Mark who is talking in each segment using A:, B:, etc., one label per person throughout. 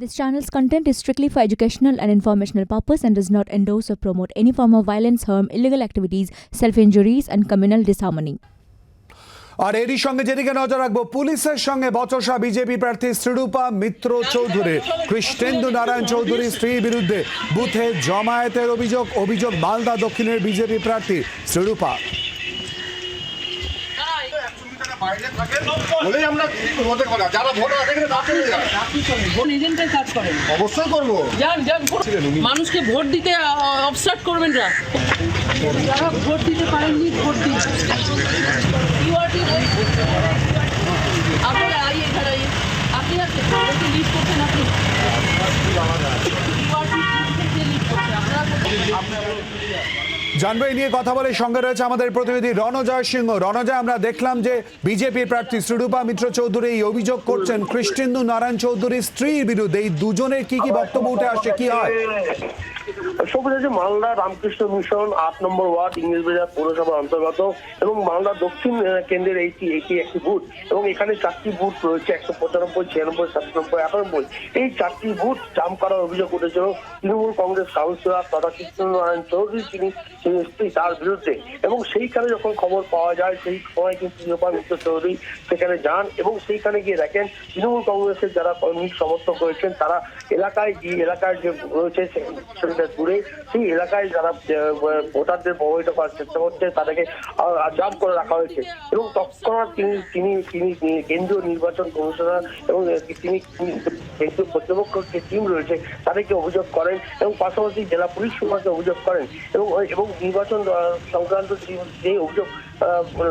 A: This channel's content is strictly for educational and informational purpose and does not endorse or promote any form of violence, harm, illegal activities, self-injuries and communal disharmony.
B: আর এরই সঙ্গে যেদিকে নজর রাখব পুলিশের সঙ্গে বচসা BJP প্রার্থী শ্রীরূপা মিত্র চৌধুরী কৃষ্ণেন্দু নারায়ণ চৌধুরীর স্ত্রীর বিরুদ্ধে বুথে জমায়েতের অভিযোগ অভিযোগ মালদা দক্ষিণের বিজেপি প্রার্থী শ্রীরূপা
C: বলেই আমরা ভোটে করা যারা ভোট আছে
D: এজেন্টের কাজ করেন।
C: অবশ্যই করব।
D: যান যান ভোট- মানুষকে ভোট দিতে অবস্ট্রাক্ট করবেন না যারা ভোট দিতে পারেননি ভোট দিন। আপনি আইয়ে এখানে আইয়ে আপনি আছেন লিড করছেন আপনি? আপনারা
B: জানব, এই নিয়ে কথা বলে সঙ্গে রয়েছে আমাদের প্রতিনিধি রণজয় সিংহ। রণজয়, আমরা দেখলাম যে বিজেপি প্রার্থী শ্রীরূপা মিত্র চৌধুরী এই অভিযোগ করছেন। কৃষ্ণেন্দু নারায়ণ চৌধুরীর স্ত্রীর বিরুদ্ধে এই দুজনের কি কি বক্তব্য উঠে আসছে কি হয়?
E: সবুজ মালদা রামকৃষ্ণ মিশন আট নম্বর ওয়ার্ড ইংরেজ বাজার পৌরসভার অন্তর্গত এবং মালদা দক্ষিণ কেন্দ্রের এইটি এটি একটি বুথ এবং এখানে চারটি বুথ রয়েছে, একশো পঁচানব্বই, ছিয়ানব্বই, সাতানব্বই, একানব্বই। এই চারটি বুথ জাম করার অভিযোগ উঠেছিল তৃণমূল কংগ্রেস কাউন্সিলর তথা কৃষ্ণনারায়ণ চৌধুরী, তিনি স্ত্রী তার বিরুদ্ধে এবং সেইখানে যখন খবর পাওয়া যায়, সেই সময় কিন্তু শিরোপা মিত্র চৌধুরী সেখানে যান এবং সেইখানে গিয়ে দেখেন তৃণমূল কংগ্রেসের যারা কর্মী সমর্থক রয়েছেন, তারা এলাকায় গিয়ে এলাকার যে রয়েছে সেখানে দূরে সেই এলাকায় যারা ভোটারদের প্রভাবিত করার চেষ্টা করছে, তাদেরকে জাম করে রাখা হয়েছে। এবং তৎক্ষণাৎ তিনি তিনি তিনি কেন্দ্রীয় নির্বাচন কমিশনার এবং তিনি কেন্দ্রীয় কর্তৃপক্ষ যে টিম রয়েছে, তাদেরকে অভিযোগ করেন এবং পাশাপাশি জেলা পুলিশ সুপারকে অভিযোগ করেন। এবং এবং নির্বাচন সংক্রান্ত যে- অভিযোগ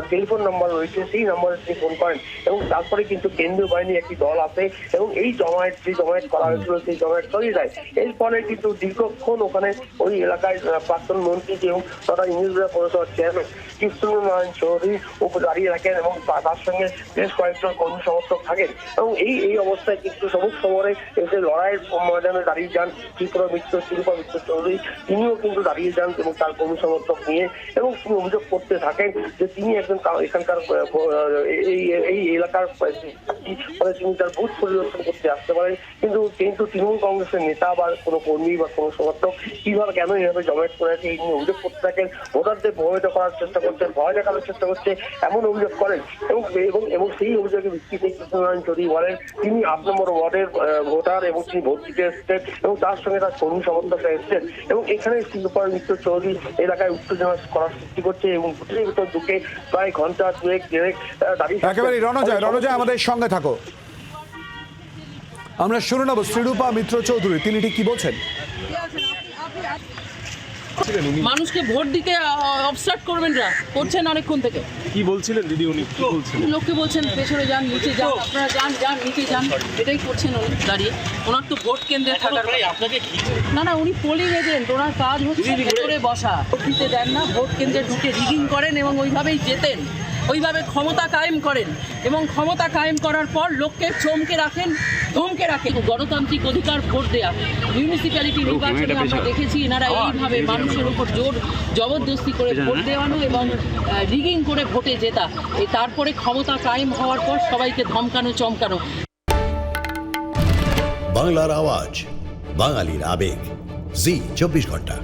E: টেলিফোন নাম্বার রয়েছে, সেই নাম্বারে তিনি ফোন করেন। এবং তারপরে কিন্তু কেন্দ্রীয় বাহিনীর একটি দল আসে এবং এই জমায়েত, যে জমায়েত করা হয়েছিল, সেই জমায়েত সরিয়ে দেয়। এর ফলে কিন্তু দীর্ঘক্ষণ ওখানে ওই এলাকায় প্রাক্তন মন্ত্রী এবং তথা ইংরেজরা পৌরসভার চেয়ারম্যান কৃষ্ণনারায়ণ চৌধুরী উপর দাঁড়িয়ে রাখেন এবং তার সঙ্গে বেশ কয়েকজন কর্মী সমর্থক থাকেন। এবং এই এই অবস্থায় কিন্তু সবুজ সমরে এসে লড়াইয়ের ময়দানে দাঁড়িয়ে যান ত্রিপুরা মিত্র, শিল্পা মিত্র চৌধুরী। তিনিও কিন্তু দাঁড়িয়ে যান এবং তার কর্মী সমর্থক নিয়ে এবং তিনি অভিযোগ করতে থাকেন যে তিনি একজন এখানকার এই এলাকার ফলে তিনি তার বুথ পরিদর্শন করতে আসতে পারেন। কিন্তু কিন্তু তৃণমূল কংগ্রেসের নেতা বা কোনো কর্মী বা কোনো সমর্থক কীভাবে কেন এইভাবে জমায়েত করে আছে এই নিয়ে অভিযোগ করতে থাকেন? ভোটারদের প্রভাবিত করার চেষ্টা করছে, ভয় দেখানোর চেষ্টা করছে, এমন অভিযোগ করেন। এবং এবং এবং সেই অভিযোগের ভিত্তিতে কৃষ্ণনারায়ণ চৌধুরী বলেন, তিনি আট নম্বর ওয়ার্ডের ভোটার এবং তিনি ভোট দিতে এসছেন এবং তার সঙ্গে তার কর্মী সমর্থকরা এসছেন। এবং এখানে শিল্পাল মিত্র চৌধুরী এলাকায় উত্তেজনা করার সৃষ্টি করছে এবং ঢুকে প্রায় ঘণ্টা দুয়েক দেড়েক দাঁড়িয়ে
B: একেবারে রণজয় রণজয় আমাদের সঙ্গে থাকো। আমরা শুনে নেব শ্রীরূপা মিত্র চৌধুরী তিনি ঠিক কি বলছেন?
D: মানুষকে ভোট দিতে অবসার্ট করবেন না করছেন অনেকক্ষণ থেকে।
F: কি বলছিলেন দিদি উনি? কি বলছিলেন?
D: লোককে বলছেন পেছনে যান নিচে যান আপনারা যান যান নিচে যান এটাই করছেন উনি। দাঁড়িয়ে ওনার তো ভোট কেন্দ্রে থাকার না না উনি পোলিং এজেন্ট ওনার কাজ হচ্ছে ভেতরে বসা। ভোট দিতে দেন না ভোট কেন্দ্রে ঢুকে রিগিং করেন এবং ওইভাবেই যেতেন। ওইভাবে ক্ষমতা কায়েম করেন এবং ক্ষমতা কায়েম করার পর লোককে চমকে রাখেন ধমকে রাখেন। গণতান্ত্রিক অধিকার ভোট দেয়া। মিউনিসিপ্যালিটি নির্বাচনে আমরা দেখেছি এনারা এইভাবে মানুষের উপর জোর জবরদস্তি করে ভোট দেওয়ানো এবং রিগিং করে ভোটে জেতা। এই তারপরে ক্ষমতা কায়েম হওয়ার পর সবাইকে ধমকানো চমকানো।
G: বাংলার আওয়াজ বাঙালির আবেগ। জি চব্বিশ ঘণ্টা।